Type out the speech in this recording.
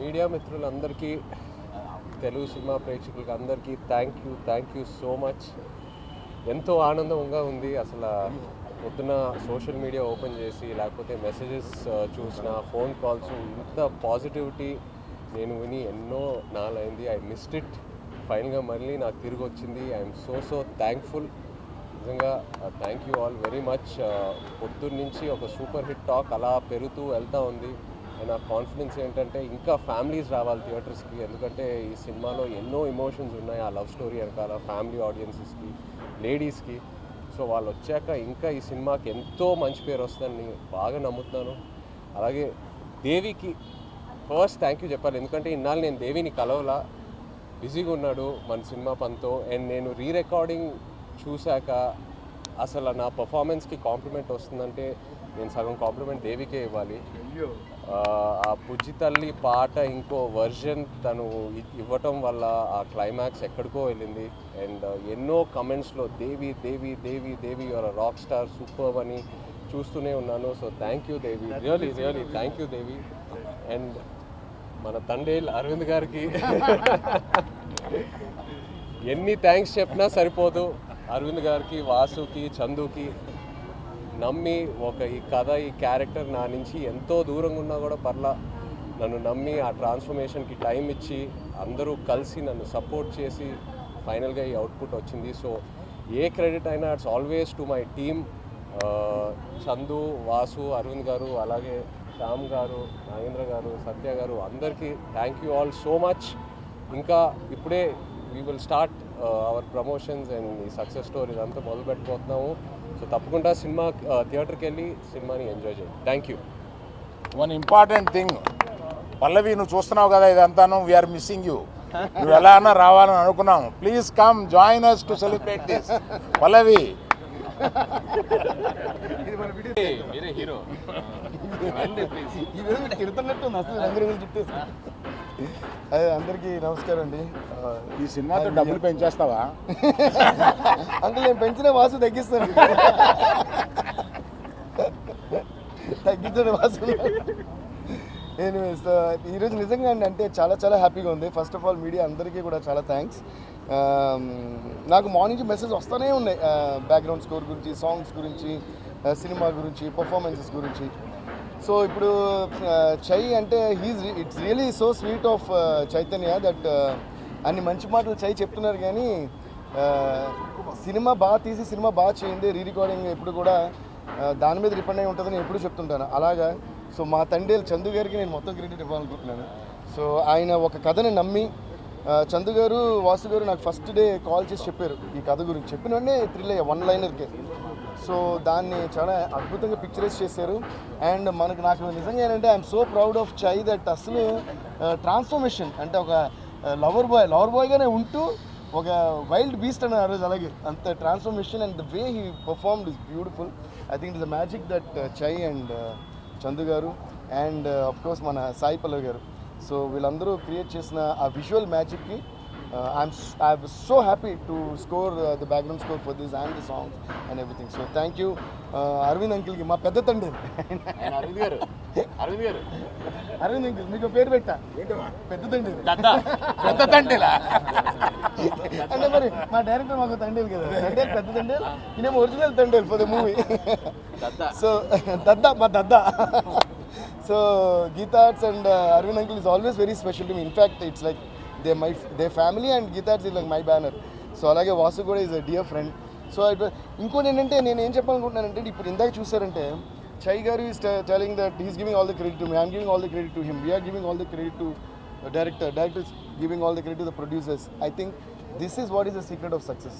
Media మిత్రులందరికీ Telugu cinema ప్రేక్షకులకి అందరికీ thank you thank you so much ఎంతో ఆనందంగా ఉంది. అసలు పొద్దున సోషల్ మీడియా ఓపెన్ చేసి లేకపోతే మెసేజెస్ uh, చూసిన ఫోన్ కాల్స్ ఇంత పాజిటివిటీ నేను విని ఎన్నో నాలైంది. ఐ మిస్డ్ ఇట్ ఫైనల్గా మళ్ళీ నాకు తిరిగి వచ్చింది. ఐఎమ్ సో సో థ్యాంక్ఫుల్ నిజంగా thank you all very much పొద్దున్న నుంచి ఒక సూపర్ హిట్ టాక్ అలా పెరుగుతూ వెళ్తూ ఉంది. నా కాన్ఫిడెన్స్ ఏంటంటే ఇంకా ఫ్యామిలీస్ రావాలి థియేటర్స్కి. ఎందుకంటే ఈ సినిమాలో ఎన్నో ఎమోషన్స్ ఉన్నాయి ఆ లవ్ స్టోరీ వెనకాల ఫ్యామిలీ ఆడియన్సెస్కి లేడీస్కి. సో వాళ్ళు వచ్చాక ఇంకా ఈ సినిమాకి ఎంతో మంచి పేరు వస్తుందని బాగా నమ్ముతున్నాను. అలాగే దేవికి ఫస్ట్ థ్యాంక్ యూ చెప్పాలి. ఎందుకంటే ఇన్నాళ్ళు నేను దేవిని కలవలా. బిజీగా ఉన్నాడు మన సినిమా పనితో అండ్ నేను రీ రికార్డింగ్ చూశాక అసలు నా పర్ఫార్మెన్స్కి కాంప్లిమెంట్ వస్తుందంటే నేను సగం కాంప్లిమెంట్ దేవికే ఇవ్వాలి. ఆ, బుజ్జి తల్లి పాట ఇంకో వర్జన్ తను ఇవ్వటం వల్ల ఆ క్లైమాక్స్ ఎక్కడికో వెళ్ళింది. అండ్ ఎన్నో కమెంట్స్లో Devi Devi Devi Devi your rock star super అని చూస్తూనే ఉన్నాను. So thank you Devi. Really really thank you Devi. And మన తండేల్ అరవింద్ గారికి ఎన్ని థ్యాంక్స్ చెప్పినా సరిపోదు. అరవింద్ గారికి వాసుకి చందుకి. నమ్మి ఒక ఈ కథ ఈ క్యారెక్టర్ నా నుంచి ఎంతో దూరంగా ఉన్నా కూడా పర్లా నన్ను నమ్మి ఆ ట్రాన్స్ఫర్మేషన్కి టైం ఇచ్చి అందరూ కలిసి నన్ను సపోర్ట్ చేసి ఫైనల్గా ఈ అవుట్పుట్ వచ్చింది. సో ఏ క్రెడిట్ అయినా it's always to my team. Chandu Vasu Aravind garu అలాగే శ్యామ్ గారు నాగేంద్ర గారు సత్య గారు అందరికీ thank you all so much ఇంకా ఇప్పుడే we will start our promotions and ఈ సక్సెస్ స్టోరీస్ అంతా మొదలు పెట్టబోతున్నాము సో తప్పకుండా సినిమా థియేటర్కి వెళ్ళి సినిమాని ఎంజాయ్ చేయండి. Thank you one important thing Pallavi నువ్వు చూస్తున్నావు కదా ఇదంతాను వీఆర్ మిస్సింగ్ యూ నువ్వు ఎలా అన్నా రావాలని అనుకున్నాము. Please come join us to celebrate this Pallavi. మీరే హీరో అసలు అదే అందరికీ నమస్కారం అండి. ఈ సినిమాతో డబ్బులు పెంచేస్తావా? అంకుల్ నేను పెంచిన వాసు తగ్గిస్తాను. తగ్గించండి వాసు. నేను ఈరోజు నిజంగా అండి అంటే చాలా చాలా హ్యాపీగా ఉంది. ఫస్ట్ ఆఫ్ ఆల్ మీడియా అందరికీ కూడా చాలా థ్యాంక్స్ నాకు మార్నింగ్ మెసేజ్ వస్తూనే ఉన్నాయి. బ్యాక్గ్రౌండ్ స్కోర్ గురించి సాంగ్స్ గురించి సినిమా గురించి పర్ఫార్మెన్సెస్ గురించి. సో ఇప్పుడు చై అంటే he's it's really so sweet of Chaitanya that అన్ని మంచి మాటలు చై చెప్తున్నారు కానీ సినిమా బాగా తీసి సినిమా బాగా చేయింది రీ రికార్డింగ్ ఎప్పుడు కూడా దాని మీద డిపెండ్ అయి ఉంటుందని ఎప్పుడు చెప్తుంటాను. అలాగా సో మా తండ్రి చందు గారికి నేను మొత్తం క్రెడిట్ ఇవ్వాలనుకుంటున్నాను. సో ఆయన ఒక కథని నమ్మి చందు గారు వాసు గారు నాకు ఫస్ట్ డే కాల్ చేసి చెప్పారు ఈ కథ గురించి. చెప్పిన థ్రిల్ అయ్యా వన్ లైనర్కే సో దాన్ని చాలా అద్భుతంగా పిక్చరైజ్ చేశారు. అండ్ మనకు నాకు నిజంగా ఏంటంటే I'm so proud of Chay that అసలు ట్రాన్స్ఫర్మేషన్ అంటే ఒక లవర్ బాయ్ లవర్ బాయ్గానే ఉంటూ ఒక వైల్డ్ బీస్ట్ అని ఆ రోజు అలాగే. అంత transformation and the way he performed is beautiful I think is the magic that Chay and Chandu garu and of course మన సాయి పల్లవి గారు. సో వీళ్ళందరూ క్రియేట్ చేసిన ఆ visual మ్యాజిక్కి I'm I so happy to score the background score for this and the songs and everything so thank you Aravind అంకిల్కి మా పెద్ద తండ్రి. అరవింద్ గారు. అరవింద్ గారు. అరవింద్ అంకిల్ మీకు పేరు పెట్టా? పెద్ద తండ్రి. పెద్ద. తండ్రిలా? అంటే మరి మా డైరెక్టర్ మాకు తండ్రి కదా. తండ్రి పెద్ద తండ్రి ఈయన ఒరిజినల్ తండ్రి ఫర్ ద మూవీ సో దద్ద మా దద్ద. So Geetha Arts and Aravind uncle is always very special to me in fact it's like they my they family and Geetha Arts like my banner so అలాగే వాసు కూడా is a dear friend so ఇంకోటి ఏంటంటే నేను ఏం చెప్పాలనుకుంటున్నానంటే ఇప్పుడు ఇందాక చూసారంటే Chay garu is telling that he's giving all the credit to me I'm giving all the credit to him we're giving all the credit to director director. Giving giving the the to to producers I think this is what is the secret of success